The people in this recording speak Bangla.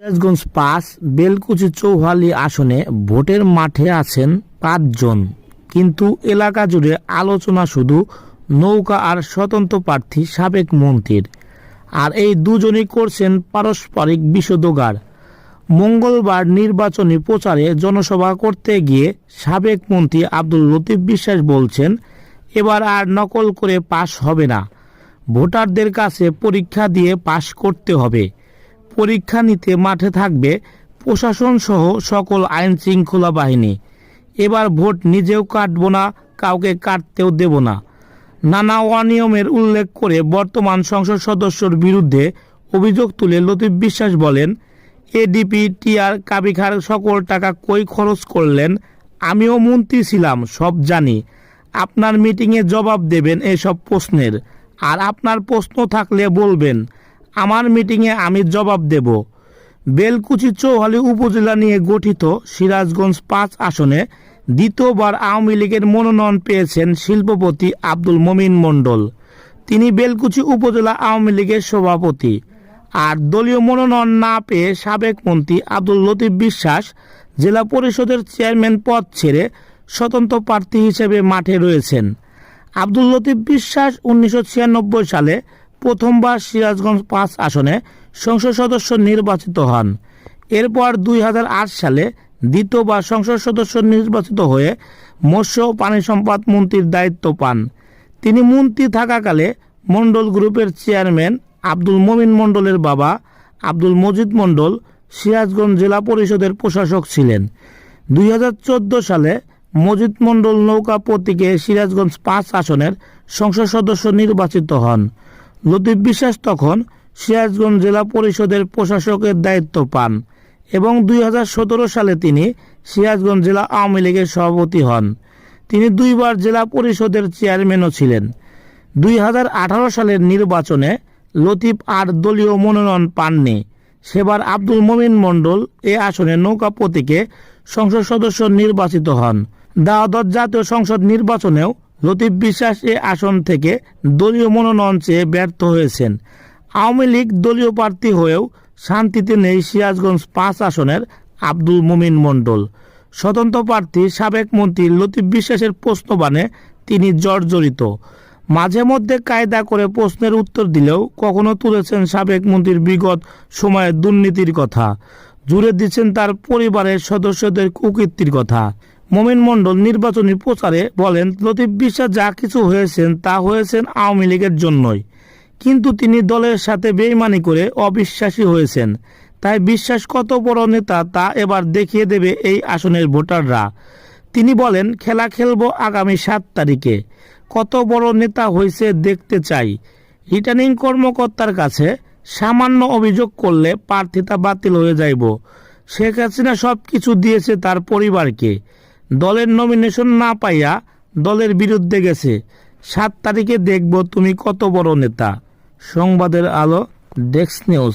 সিরাজগঞ্জ পাঁচ বেলকুচি চৌহালি আসনে ভোটের মাঠে আছেন পাঁচজন। কিন্তু এলাকা জুড়ে আলোচনা শুধু নৌকা আর স্বতন্ত্র প্রার্থী সাবেক মন্ত্রীর। আর এই দুজনই করছেন পারস্পরিক বিষোদগার। মঙ্গলবার নির্বাচনী প্রচারে জনসভা করতে গিয়ে সাবেক মন্ত্রী আব্দুল লতিফ বিশ্বাস বলছেন, এবার আর নকল করে পাশ হবে না। ভোটারদের কাছে পরীক্ষা দিয়ে পাশ করতে হবে। পরীক্ষা নিতে মাঠে থাকবে প্রশাসন সহ সকল আইন শৃঙ্খলা বাহিনী। এবার ভোট নিজেও কাটব না, কাউকে কাটতেও দেব না। নানা অনিয়মের উল্লেখ করে বর্তমান সংসদ সদস্যর বিরুদ্ধে অভিযোগ তুলে লতিফ বিশ্বাস বলেন, এডিপি, টিআর, কাবিখার সকল টাকা কই খরচ করলেন? আমিও মন্ত্রী ছিলাম, সব জানি। আপনার মিটিংয়ে জবাব দেবেন এসব প্রশ্নের। আর আপনার প্রশ্ন থাকলে বলবেন আমার মিটিংয়ে আমি জবাব দেব। বেলকুচি চৌহালি উপজেলা নিয়ে গঠিত সিরাজগঞ্জ পাঁচ আসনে দ্বিতীয়বার আওয়ামী লীগের মনোনয়ন পেয়েছেন শিল্পপতি আব্দুল মমিন মণ্ডল। তিনি বেলকুচি উপজেলা আওয়ামী লীগের সভাপতি। আর দলীয় মনোনয়ন না পেয়ে সাবেক মন্ত্রী আব্দুল লতিফ বিশ্বাস জেলা পরিষদের চেয়ারম্যান পদ ছেড়ে স্বতন্ত্র প্রার্থী হিসেবে মাঠে রয়েছেন। আব্দুল লতিফ বিশ্বাস উনিশশো ছিয়ানব্বই সালে প্রথমবার সিরাজগঞ্জ পাঁচ আসনে সংসদ সদস্য নির্বাচিত হন। এরপর দুই হাজার আট সালে দ্বিতীয়বার সংসদ সদস্য নির্বাচিত হয়ে মৎস্য পানি সম্পদ মন্ত্রীর দায়িত্ব পান। তিনি মন্ত্রী থাকাকালে মণ্ডল গ্রুপের চেয়ারম্যান আব্দুল মমিন মণ্ডলের বাবা, আব্দুল মজিদ মণ্ডল সিরাজগঞ্জ জেলা পরিষদের প্রশাসক ছিলেন। দুই হাজার চোদ্দ সালে মজিদ মণ্ডল নৌকা প্রতীকে সিরাজগঞ্জ পাঁচ আসনের সংসদ সদস্য নির্বাচিত হন। লতিফ বিশ্বাস তখন সিরাজগঞ্জ জেলা পরিষদের প্রশাসকের দায়িত্ব পান এবং দুই হাজার সতেরো সালে তিনি সিরাজগঞ্জ জেলা আওয়ামী লীগের সভাপতি হন। তিনি দুইবার জেলা পরিষদের চেয়ারম্যানও ছিলেন। দুই হাজার আঠারো সালের নির্বাচনে লতিফ আর দলীয় মনোনয়ন পাননি। সেবার আব্দুল মমিন মণ্ডল এ আসনে নৌকা প্রতীকে সংসদ সদস্য নির্বাচিত হন। দাওয়াত জাতীয় সংসদ নির্বাচনেও লতিফ বিশ্বাস এ আসন থেকে দলীয় মনোনয়ন চেয়ে ব্যর্থ হয়েছেন। আওয়ামী লীগ দলীয় প্রার্থী হয়েও শান্তিতে নেই সিরাজগঞ্জ পাঁচ আসনের আব্দুল মুমিন মণ্ডল। স্বতন্ত্র প্রার্থী, সাবেক মন্ত্রী লতিফ বিশ্বাসের প্রশ্নবাণে তিনি জর্জরিত। মাঝে মধ্যে কায়দা করে প্রশ্নের উত্তর দিলেও কখনো তুলেছেন সাবেক মন্ত্রীর বিগত সময়ের দুর্নীতির কথা। জুড়ে দিচ্ছেন তার পরিবারের সদস্যদের কুকীর্তির কথা। মোমিন মণ্ডল নির্বাচনী প্রচারে বলেন, লতিফ বিশ্বাস যা কিছু হয়েছেন তা হয়েছেন আওয়ামী লীগের জন্যই। কিন্তু তিনি দলের সাথে বেইমানি করে অবিশ্বাসী হয়েছেন। তাই বিশ্বাস কত বড় নেতা তা এবার দেখিয়ে দেবে এই আসনের ভোটাররা। তিনি বলেন, খেলা খেলব আগামী সাত তারিখে। কত বড় নেতা হয়েছে দেখতে চাই। রিটার্নিং কর্মকর্তার কাছে সামান্য অভিযোগ করলে প্রার্থিতা বাতিল হয়ে যাইব। শেখ হাসিনা সব কিছু দিয়েছে তার পরিবারকে। দলের নমিনেশন না পাইয়া দলের বিরুদ্ধে গেছে। সাত তারিখে দেখব তুমি কত বড় নেতা। সংবাদের আলো ডেস্ক নিউজ